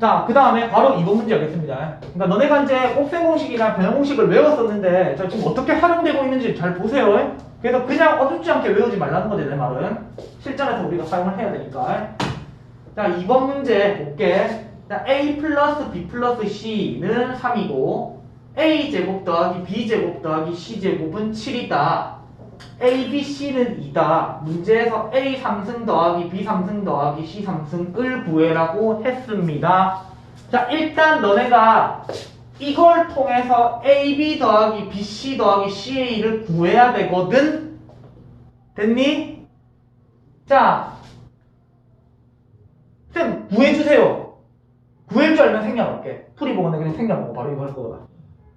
자, 그 다음에 바로 이번 문제 하겠습니다. 그러니까 너네가 이제 곱셈 공식이나 변형 공식을 외웠었는데 자, 지금 어떻게 활용되고 있는지 잘 보세요. 그래서 그냥 어둡지 않게 외우지 말라는 거죠, 내 말은. 실전에서 우리가 사용을 해야 되니까. 자, 이번 문제 볼게. 자, a 플러스 b 플러스 c는 3이고 a 제곱 더하기 b 제곱 더하기 c 제곱은 7이다. A, b, c는 2다. 문제에서 a 3승 더하기 b 3승 더하기 c 3승을 구해라고 했습니다. 자, 일단 너네가 이걸 통해서 AB 더하기 BC 더하기 CA를 구해야 되거든? 됐니? 자, 쌤, 구해주세요. 구할 줄 알면 생략할게. 풀이 보거나 그냥 생략하고 바로 이거 할 거다.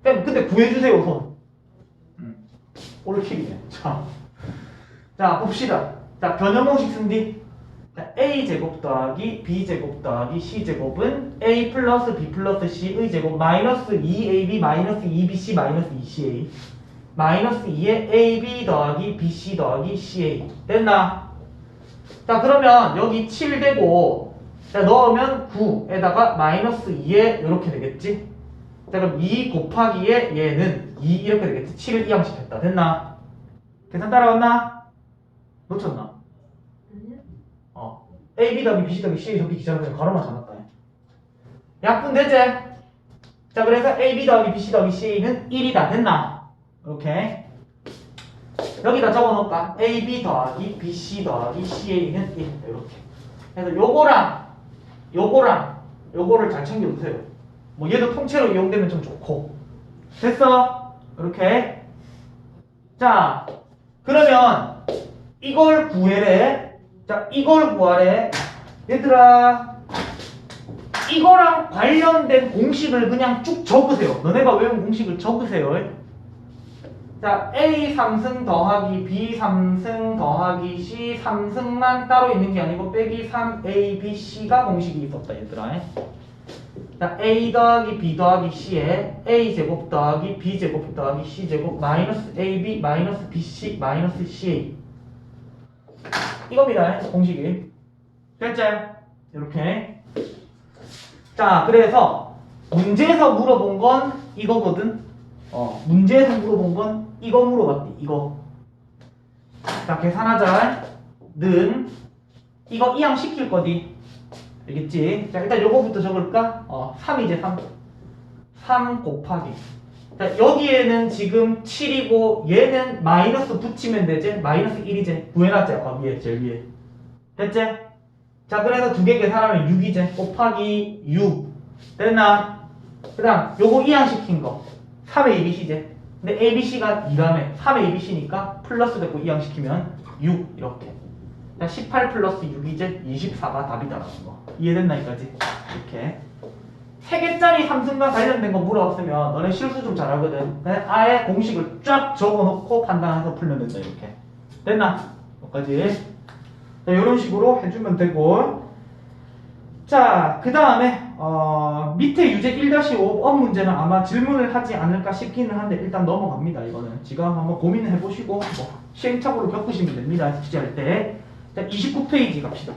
쌤, 근데 구해주세요, 손. 음, 올킬이네. 자, 자, 봅시다. 자, 변형 공식 쓴디. 자, a제곱 더하기 b제곱 더하기 c제곱은 a 플러스 b 플러스 c의 제곱 마이너스 2ab 마이너스 2bc 마이너스 2ca 마이너스 2의 ab 더하기 bc 더하기 ca 됐나? 자 그러면 여기 7 되고 자 넣으면 9에다가 마이너스 2에 이렇게 되겠지? 자 그럼 2 곱하기에 얘는 2 이렇게 되겠지? 7을 이항식했다 됐나? 계산 따라왔나? 놓쳤나? 어. A, B 더하기 B, C 더하기 C의 적기 기차는 그냥 가로만 잡았다. 약분 되지? 자, 그래서 A, B 더하기 B, C 더하기 C는 1이다. 됐나? 이렇게. 여기다 적어 놓을까? A, B 더하기 B, C 더하기 CA는 1. 이렇게. 그래서 요거랑, 요거랑, 요거를 잘 챙겨두세요. 뭐 얘도 통째로 이용되면 좀 좋고. 됐어? 이렇게. 자, 그러면 이걸 구해래. 자, 이걸 구하래. 얘들아, 이거랑 관련된 공식을 그냥 쭉 적으세요. 너네가 외운 공식을 적으세요. 자, A 3승 더하기 B 3승 더하기 C 3승만 따로 있는 게 아니고 빼기 3 A, B, C가 공식이 있었다, 얘들아. 자, A 더하기 B 더하기 C에 A 제곱 더하기 B 제곱 더하기 C 제곱 마이너스 AB 마이너스 BC 마이너스 CA 이겁니다. 공식이. 됐죠? 이렇게. 자, 그래서 문제에서 물어본 건 이거거든. 어, 문제에서 물어본 건 이거 물어봤디. 이거. 자, 계산하자. 는 이거 이항 시킬 거디. 알겠지? 자, 일단 요거부터 적을까? 어, 3이제 3. 3 곱하기. 자, 여기에는 지금 7이고 얘는 마이너스 붙이면 되지? 마이너스 1이지? 구해놨지? 아까 위에, 제일 위에. 됐지? 자, 그래서 두 개 계산하면 6이지? 곱하기 6. 됐나? 그 다음, 요거 이항시킨 거. 3의 ABC지? 근데 ABC가 2라며 3의 ABC니까 플러스 됐고 이항시키면 6 이렇게. 자, 18 플러스 6이제 24가 답이다라는 거. 이해됐나 여기까지? 이렇게. 세 개짜리 삼승과 관련된 거 물어봤으면 너네 실수 좀 잘하거든. 아예 공식을 쫙 적어놓고 판단해서 풀면 된다 이렇게. 됐나? 여기까지. 자, 이런 식으로 해주면 되고. 자, 그 다음에 어, 밑에 유제 1-5번 문제는 아마 질문을 하지 않을까 싶기는 한데 일단 넘어갑니다. 이거는 지금 한번 고민을 해보시고 뭐 시행착오를 겪으시면 됩니다. 숙제할 때. 자, 29페이지 갑시다.